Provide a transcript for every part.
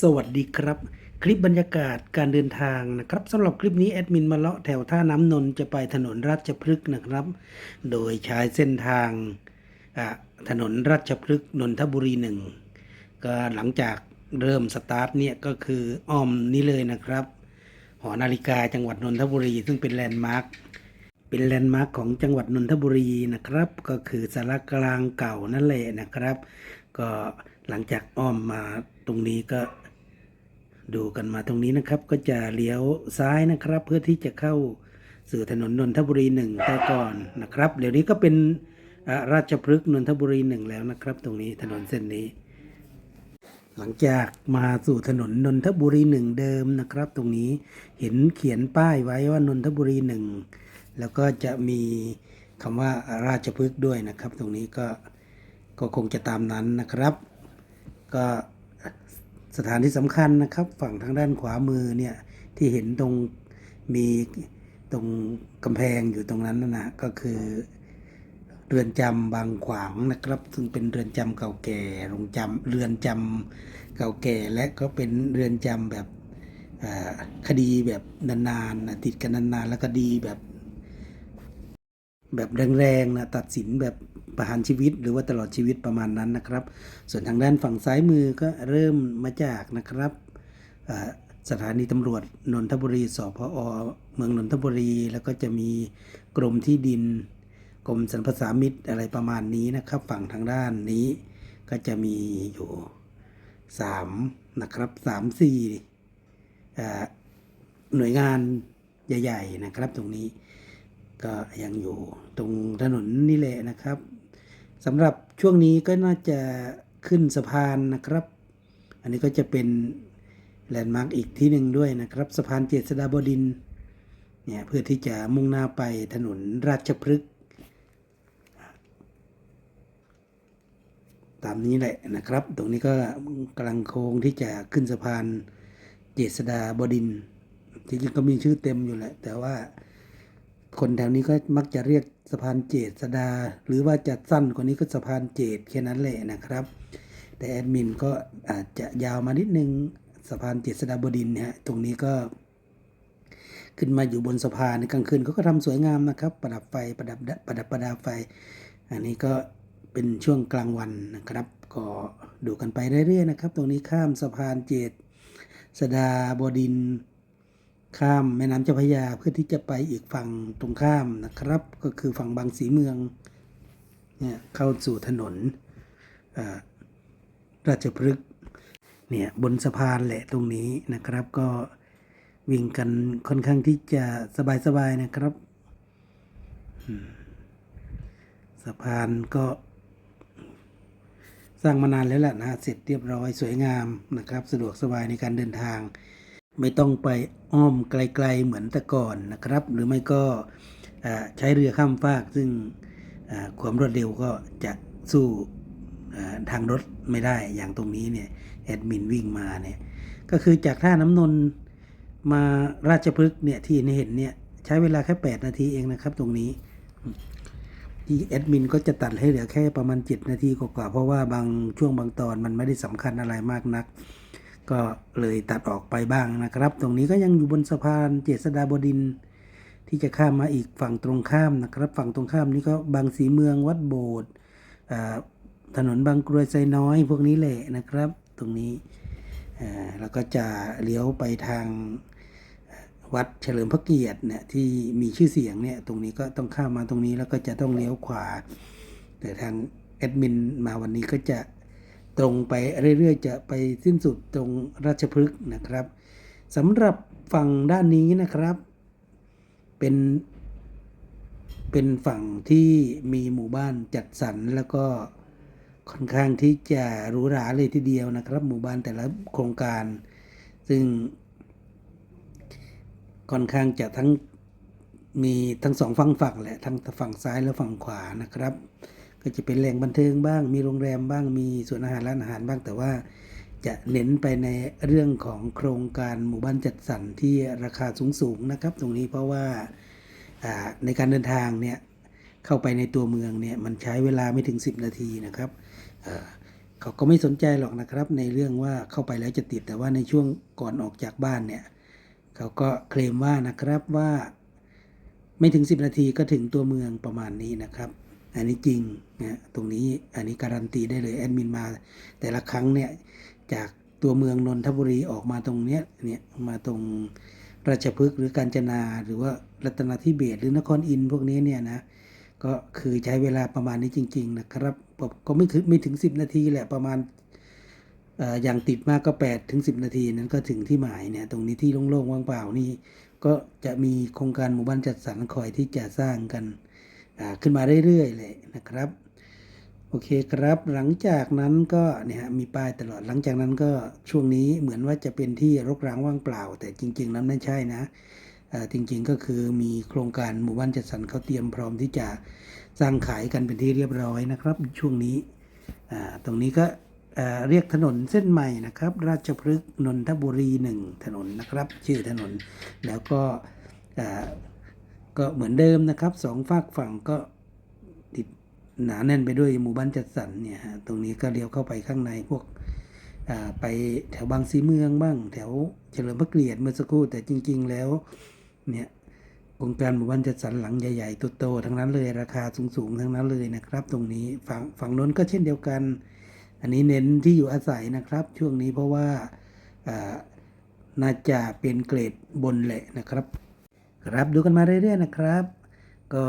สวัสดีครับ คลิปบรรยากาศการเดินทางนะครับสำหรับคลิปนี้แอดมินมาเลาะแถวท่าน้ำนนท์จะไปถนนราชพฤกษ์นะครับ โดยใช้เส้นทางถนนราชพฤกษ์นนทบุรีหนึ่งก็หลังจากเริ่มสตาร์ทเนี่ยก็คืออ้อมนี้เลยนะครับ หอนาฬิกาจังหวัดนนทบุรี ซึ่งเป็นแลนด์มาร์คเป็นแลนด์มาร์คของจังหวัดนนทบุรีนะครับ ก็คือสารกลางเก่านั่นแหละนะครับ ก็หลังจากอ้อมมา ตรงนี้ก็ดูกันมาตรงนี้นะครับ ก็จะเลี้ยวซ้ายนะครับ เพื่อที่จะเข้าสู่ถนนนนทบุรีหนึ่งแต่ก่อนนะครับ เดี๋ยวนี้ก็เป็นราชพฤกษ์นนทบุรีหนึ่งแล้วนะครับ ตรงนี้ถนนเส้นนี้ หลังจากมาสู่ถนนนนทบุรีหนึ่งเดิมนะครับ ตรงนี้เห็นเขียนป้ายไว้ว่านนทบุรีหนึ่งแล้วก็จะมีคำว่าราชพฤกษ์ด้วยนะครับ ตรงนี้ก็ก็คงจะตามนั้นนะครับ ก็ สถานที่สำคัญนะครับ ฝั่งทางด้านขวามือเนี่ยที่เห็นตรงมีตรงกำแพงอยู่ตรงนั้นนะก็คือเรือนจำบางขวางนะครับ ซึ่งเป็นเรือนจำเก่าแก่โรงจำเรือนจำเก่าแก่และก็เป็นเรือนจำแบบคดีแบบนานๆติดกันนานๆแล้วก็ดีแบบ แบบแรงๆนะตัดสินแบบ ประหารชีวิต หรือว่าตลอดชีวิตประมาณนั้นนะครับ ส่วนทางด้านฝั่งซ้ายมือก็เริ่มมาจากนะครับสถานีตำรวจนนทบุรีสพอเมืองนนทบุรี แล้วก็จะมีกรมที่ดินกรมสรรพสามิตอะไรประมาณนี้นะครับ ฝั่งทางด้านนี้ก็จะมีอยู่สามนะครับสามสี่หน่วยงานใหญ่ ๆ นะครับ ตรงนี้ก็ยังอยู่ตรงถนนนี่แหละนะครับ สำหรับช่วงนี้ก็น่าจะขึ้นสะพานนะครับ อันนี้ก็จะเป็นแลนด์มาร์กอีกที่หนึ่งด้วยนะครับ สะพานเจษฎาบดินเนี่ยเพื่อที่จะมุ่งหน้าไปถนนราชพฤกษ์ตามนี้แหละนะครับ ตรงนี้ก็กำลังโค้งที่จะขึ้นสะพานเจษฎาบดินทร์จริงๆก็มีชื่อเต็มอยู่แหละ แต่ว่า คนแถวนี้ก็มักจะเรียกสะพานเจษดา หรือว่าจะสั้นกว่านี้ก็สะพานเจดแค่นั้นแหละนะครับ แต่แอดมินก็อาจจะยาวมานิดนึงสะพานเจษดาบดินเนี่ยฮะตรงนี้ก็ ขึ้นมาอยู่บนสะพานในกลางคืนเขาก็ทำสวยงามนะครับ ประดับไฟประดับประดับประดาไฟ อันนี้ก็เป็นช่วงกลางวันนะครับ ก็ดูกันไปเรื่อยๆนะครับ ตรงนี้ข้ามสะพานเจดสดาบดิน ข้ามแม่น้ำเจ้าพระยาเพื่อที่จะไปอีกฝั่งตรงข้ามนะครับ ก็คือฝั่งบางสีเมืองเนี่ยเข้าสู่ถนนราชพฤกษ์เนี่ยบนสะพานแหละตรงนี้นะครับก็วิ่งกันค่อนข้างที่จะสบายๆนะครับสะพานก็สร้างมานานแล้วแหละนะเสร็จเรียบร้อยสวยงามนะครับ สะดวกสบายในการเดินทาง ไม่ต้องไปอ้อมไกลๆเหมือนแต่ก่อนนะครับ หรือไม่ก็ใช้เรือข้ามฟากซึ่งความรวดเร็วก็จะสู้ทางรถไม่ได้อย่างตรงนี้เนี่ยแอดมินวิ่งมาเนี่ยก็คือจากท่าน้ำนนมาราชพฤกษ์เนี่ยที่เห็นเนี่ยใช้เวลาแค่ 8 นาทีเองนะครับตรงนี้ ที่แอดมินก็จะตัดให้เหลือแค่ประมาณ 7 นาทีกว่าๆเพราะว่าบางช่วงบางตอนมันไม่ได้สำคัญอะไรมากนัก ก็เลยตัดออกไปบ้างนะครับ ตรงนี้ก็ยังอยู่บนสะพานเจษฎาบดิน ที่จะข้ามมาอีกฝั่งตรงข้ามนะครับ ฝั่งตรงข้ามนี้ก็บางสีเมืองวัดโบสถ์ถนนบางกรวยไซน้อยพวกนี้แหละนะครับ ตรงนี้แล้วก็จะเลี้ยวไปทางวัดเฉลิมพระเกียรติเนี่ยที่มีชื่อเสียงเนี่ยตรงนี้ก็ต้องข้ามมาตรงนี้แล้วก็จะต้องเลี้ยวขวา แต่ทางแอดมินมาวันนี้ก็จะ ตรงไปเรื่อยๆ จะไปสิ้นสุดตรงราชพฤกษ์นะครับสำหรับฝั่งด้านนี้นะครับ เป็นเป็นฝั่งที่มีหมู่บ้านจัดสรรแล้วก็ค่อนข้างที่จะหรูหราเลยทีเดียวนะครับ หมู่บ้านแต่ละโครงการ ซึ่งค่อนข้างจะทั้งมีทั้งสองฝั่งฝั่งแหละทั้งฝั่งซ้ายและฝั่งขวานะครับ ก็จะเป็นแหล่งบันเทิงบ้าง มีโรงแรมบ้างมีส่วนอาหารร้านอาหารบ้างแต่ว่าจะเน้นไปในเรื่องของโครงการหมู่บ้านจัดสรรที่ราคาสูงๆนะครับ ตรงนี้เพราะว่าในการเดินทางเนี่ยเข้าไปในตัวเมืองเนี่ยมันใช้เวลาไม่ถึง 10 นาทีนะครับเอ่อเขาก็ไม่สนใจหรอกนะครับ ในเรื่องว่าเข้าไปแล้วจะติดแต่ว่าในช่วงก่อนออกจากบ้านเนี่ยเขาก็เคลมว่านะครับว่า ไม่ถึง 10 นาทีก็ถึงตัวเมืองประมาณนี้นะครับ อันนี้จริงนะตรงนี้อันนี้การันตีได้เลยแอดมินมา แต่ละครั้งเนี่ยจากตัวเมืองนนทบุรีออกมาตรงเนี้ยเนี่ยมาตรงราชพฤกษ์หรือกาญจนาหรือว่ารัตนทิเบศหรือนครอินพวกนี้เนี่ยนะก็คือใช้เวลาประมาณนี้จริง ๆ นะครับผมก็ไม่ถึงไม่ถึง 10 นาทีแหละประมาณอย่างติดมากก็8ถึง10 นาทีนั้นก็ถึงที่หมายเนี่ยตรงนี้ที่โล่งๆว่างเปล่านี่ก็จะมีโครงการหมู่บ้านจัดสรรคอยที่จะสร้างกัน ขึ้นมาเรื่อยๆเลยนะครับ โอเคครับหลังจากนั้นก็เนี่ยมีป้ายตลอดหลังจากนั้นก็ช่วงนี้เหมือนว่าจะเป็นที่รกร้างว่างเปล่า แต่จริง ๆ นั้นไม่ใช่นะจริงๆก็คือมีโครงการหมู่บ้านจัดสรรเขาเตรียมพร้อมที่จะสร้างขายกันเป็นที่เรียบร้อยนะครับ ช่วงนี้ตรงนี้ก็เรียกถนนเส้นใหม่นะครับ ราชพฤกษ์นนทบุรีหนึ่งถนนนะครับ ชื่อถนนแล้วก็ ก็เหมือนเดิมนะครับสองฝากฝั่งก็ติดหนาแน่นไปด้วยหมู่บ้านจัดสรรเนี่ยฮะตรงนี้ก็เลี้ยวเข้าไปข้างในพวกไปแถวบางสีเมืองบ้าง แถวเฉลิมพระเกียรติเมื่อสักครู่แต่จริง ๆ แล้วเนี่ยโครงการหมู่บ้านจัดสรรหลังใหญ่ๆโตๆทั้งนั้นเลยราคาสูงๆทั้งนั้นเลยนะครับ ตรงนี้ฝั่งฝั่งน้นก็เช่นเดียวกัน อันนี้เน้นที่อยู่อาศัยนะครับ ช่วงนี้เพราะว่าอ่าน่าจะเป็นเกรดบนแหละนะครับ ครับดูกันมาเรื่อยๆนะครับ ก็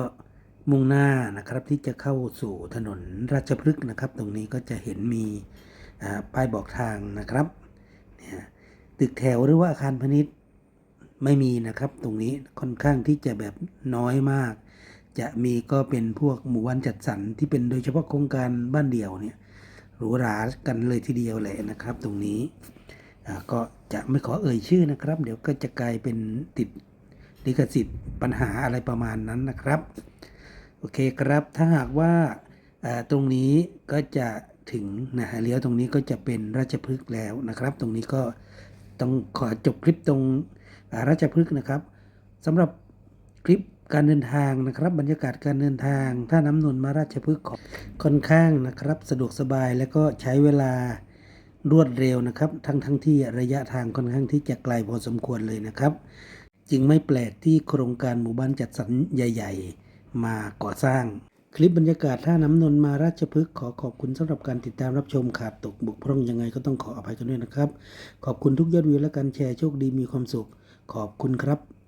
มุ่งหน้านะครับที่จะเข้าสู่ถนนราชพฤกษ์นะครับ ตรงนี้ก็จะเห็นมีป้ายบอกทางนะครับเนี่ยตึกแถวหรือว่าอาคารพาณิชย์ไม่มีนะครับ ตรงนี้ค่อนข้างที่จะแบบน้อยมาก จะมีก็เป็นพวกหมู่บ้านจัดสรรที่เป็นโดยเฉพาะโครงการบ้านเดี่ยวเนี่ยหรูหรากันเลยทีเดียวเลยนะครับ ตรงนี้ก็จะไม่ขอเอ่ยชื่อนะครับ เดี๋ยวก็จะกลายเป็นติด ลิขสิทธิ์ปัญหาอะไรประมาณนั้นนะครับ โอเคครับถ้าหากว่าตรงนี้ก็จะถึงนะฮะเลี้ยวตรงนี้ก็จะเป็นราชพฤกษ์แล้วนะครับ ตรงนี้ก็ต้องขอจบคลิปตรงราชพฤกษ์นะครับสำหรับคลิปการเดินทางนะครับ บรรยากาศการเดินทางถ้าน้ำนนท์มาราชพฤกษ์ค่อนข้างนะครับ สะดวกสบายแล้วก็ใช้เวลารวดเร็วนะครับ ทั้งทั้งที่ระยะทางค่อนข้างที่จะไกลพอสมควรเลยนะครับ จึงไม่แปลกที่โครงการหมู่บ้านจัดสรรใหญ่ ๆ มาก่อสร้าง คลิปบรรยากาศท่าน้ำนนมาราชพฤกษ์ขอขอบคุณสำหรับการติดตามรับชมขาดตกบกพร่องยังไงก็ต้องขออภัยกันด้วยนะครับ ขอบคุณทุกยอดวิวและการแชร์โชคดีมีความสุข ขอบคุณครับ